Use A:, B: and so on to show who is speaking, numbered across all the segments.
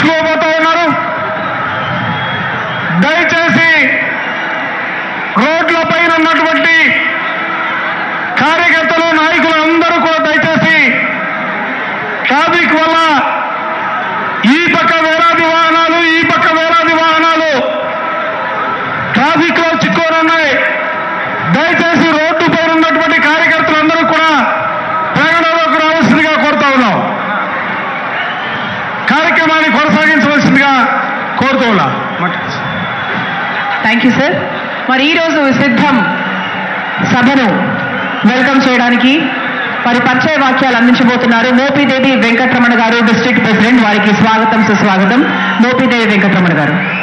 A: ఎంచుకోబోతా ఉన్నారు దయచేసి రోడ్ల పైన ఉన్నటువంటి కార్యకర్తలు నాయకులు అందరూ కూడా దయచేసి ట్రాఫిక్ వల్ల ఈ పక్క వేలాది వాహనాలు ఈ పక్క వేలాది వాహనాలు ట్రాఫిక్లో చిక్కుకున్నాయి దయచేసి రోడ్డు పైన ఉన్నటువంటి కార్యకర్తలందరూ కూడా
B: థ్యాంక్ యూ సార్ మరి ఈరోజు సిద్ధం సభను వెల్కమ్ చేయడానికి వారి పరిచయ వాక్యాలు అందించబోతున్నారు. మోపిదేవి వెంకటరమణ గారు డిస్ట్రిక్ట్ ప్రెసిడెంట్ వారికి స్వాగతం సుస్వాగతం. మోపిదేవి వెంకటరమణ గారు.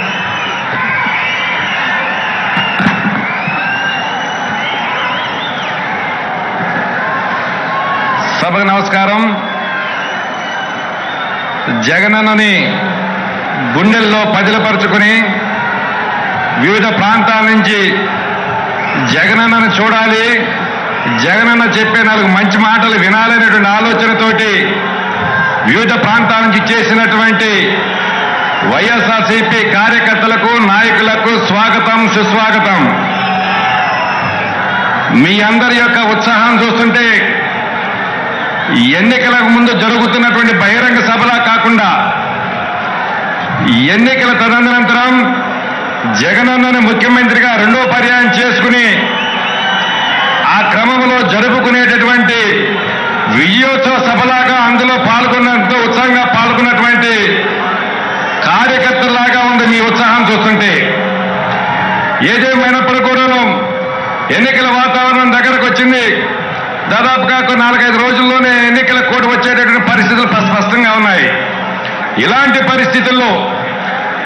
C: సభకు నమస్కారం. జగనన్నని గుండెల్లో పదిలపరుచుకుని వివిధ ప్రాంతాల నుంచి జగనన్నను చూడాలి. జగనన్న చెప్పే నాలుగు మంచి మాటలు వినాలనేటువంటి ఆలోచనతోటి వివిధ ప్రాంతాల నుంచి చేసినటువంటి వైఎస్ఆర్సీపీ కార్యకర్తలకు నాయకులకు స్వాగతం సుస్వాగతం. మీ అందరి యొక్క ఉత్సాహం చూస్తుంటే ఎన్నికలకు ముందు జరుగుతున్నటువంటి బహిరంగ ఎన్నికల తదనంతరం జగనన్నను ముఖ్యమంత్రిగా రెండో పర్యాయం చేసుకుని ఆ క్రమంలో జరుపుకునేటటువంటి విజయోత్సవ సభలాగా అందులో పాల్గొన్నంతో ఉత్సాహంగా పాల్గొన్నటువంటి కార్యకర్తలాగా ఉంది మీ ఉత్సాహం చూస్తుంటే ఏదేమైనప్పుడు కూడాను ఎన్నికల వాతావరణం దగ్గరకు వచ్చింది. దాదాపుగా ఒక నాలుగైదు రోజుల్లోనే ఎన్నికల కోటి వచ్చేటటువంటి పరిస్థితులు స్పష్టంగా ఉన్నాయి. ఇలాంటి పరిస్థితుల్లో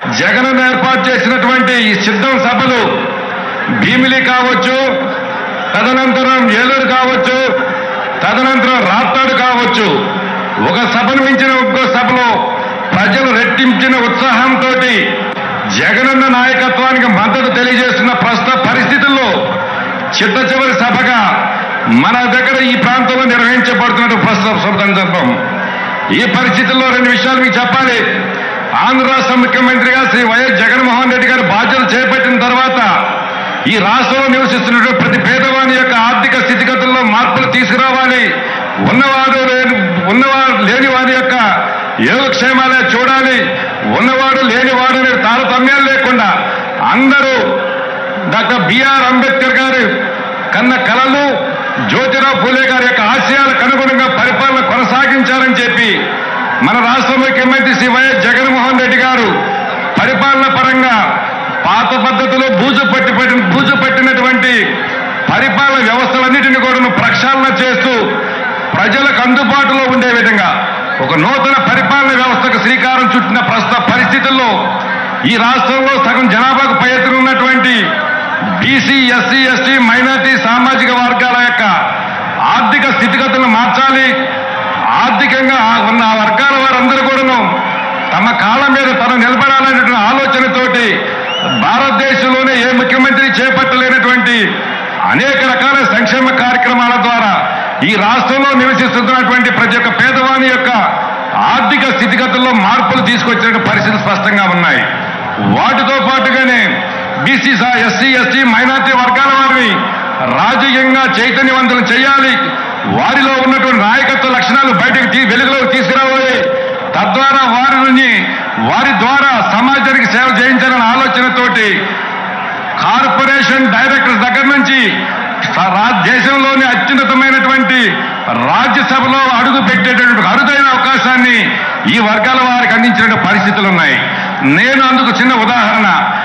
C: జగన్ ఏర్పాటు చేసినటువంటి ఈ సిద్ధం సభలు భీమిలి కావచ్చు తదనంతరం ఏలూరు కావచ్చు తదనంతరం రాప్తాడు కావచ్చు. ఒక సభను మించిన ఇంకో సభలో ప్రజలు రెట్టించిన ఉత్సాహంతో జగనన్న నాయకత్వానికి మద్దతు తెలియజేస్తున్న ప్రస్తుత పరిస్థితుల్లో చిట్ట చివరి సభగా మన దగ్గర ఈ ప్రాంతంలో నిర్వహించబడుతున్న ప్రస్తుత సందర్భం. ఈ పరిస్థితుల్లో రెండు విషయాలు మీకు చెప్పాలి. ఆంధ్ర రాష్ట్ర ముఖ్యమంత్రిగా శ్రీ వైఎస్ జగన్మోహన్ రెడ్డి గారు బాధ్యతలు చేపట్టిన తర్వాత ఈ రాష్ట్రంలో నివసిస్తున్నటువంటి ప్రతి పేదవాని యొక్క ఆర్థిక స్థితిగతుల్లో మార్పులు తీసుకురావాలి. ఉన్నవాడు లేని ఉన్నవారు లేని వారి యొక్క యోగక్షేమాలే చూడాలి. ఉన్నవాడు లేనివాడు అనే తారతమ్యాలు లేకుండా అందరూ డాక్టర్ బిఆర్ అంబేద్కర్ గారు కన్న కళలు జ్యోతిరావు పూలే గారి యొక్క ఆశయాలకు అనుగుణంగా పరిపాలన కొనసాగించాలని మన రాష్ట్ర ముఖ్యమంత్రి శ్రీ వైఎస్ జగన్మోహన్ రెడ్డి గారు పరిపాలన పరంగా పాత పద్ధతిలో బూజు పట్టి పట్టిన బూజు పట్టినటువంటి పరిపాలన వ్యవస్థలన్నింటినీ కూడా ప్రక్షాళన చేస్తూ ప్రజలకు అందుబాటులో ఉండే విధంగా ఒక నూతన పరిపాలన వ్యవస్థకు శ్రీకారం చుట్టిన ప్రస్తుత పరిస్థితుల్లో ఈ రాష్ట్రంలో సగం జనాభాకు పై ఉన్నటువంటి బీసీ ఎస్సీ ఎస్టీ మైనార్టీ సామాజిక వర్గాల యొక్క ఆర్థిక స్థితిగతులను మార్చాలి. ఆర్థికంగా ఉన్న ఆ వర్గాల వారందరూ కూడాను తమ కాళ్ళ మీద తను నిలబడాలనేటువంటి తోటి భారతదేశంలోనే ఏ ముఖ్యమంత్రి చేపట్టలేనటువంటి అనేక రకాల సంక్షేమ కార్యక్రమాల ద్వారా ఈ రాష్ట్రంలో నివసిస్తున్నటువంటి ప్రతి ఒక్క పేదవాని యొక్క ఆర్థిక స్థితిగతుల్లో మార్పులు తీసుకొచ్చిన పరిస్థితులు స్పష్టంగా ఉన్నాయి. వాటితో పాటుగానే బీసీ ఎస్సీ ఎస్టీ మైనార్టీ వర్గాల వారిని రాజకీయంగా చైతన్యవంతులు చేయాలి. వారిలో ఉన్నటువంటి నాయకత్వ లక్షణాలు బయటకు వెలుగులోకి తీసుకురావాలి. తద్వారా వారి నుంచి వారి ద్వారా సమాజానికి సేవ చేయించాలనే ఆలోచనతోటి కార్పొరేషన్ డైరెక్టర్స్ దగ్గర నుంచి దేశంలోని అత్యున్నతమైనటువంటి రాజ్యసభలో అడుగు పెట్టేటటువంటి అరుదైన అవకాశాన్ని ఈ వర్గాల వారికి అందించిన పరిస్థితులు ఉన్నాయి. నేను అందుకు చిన్న ఉదాహరణ.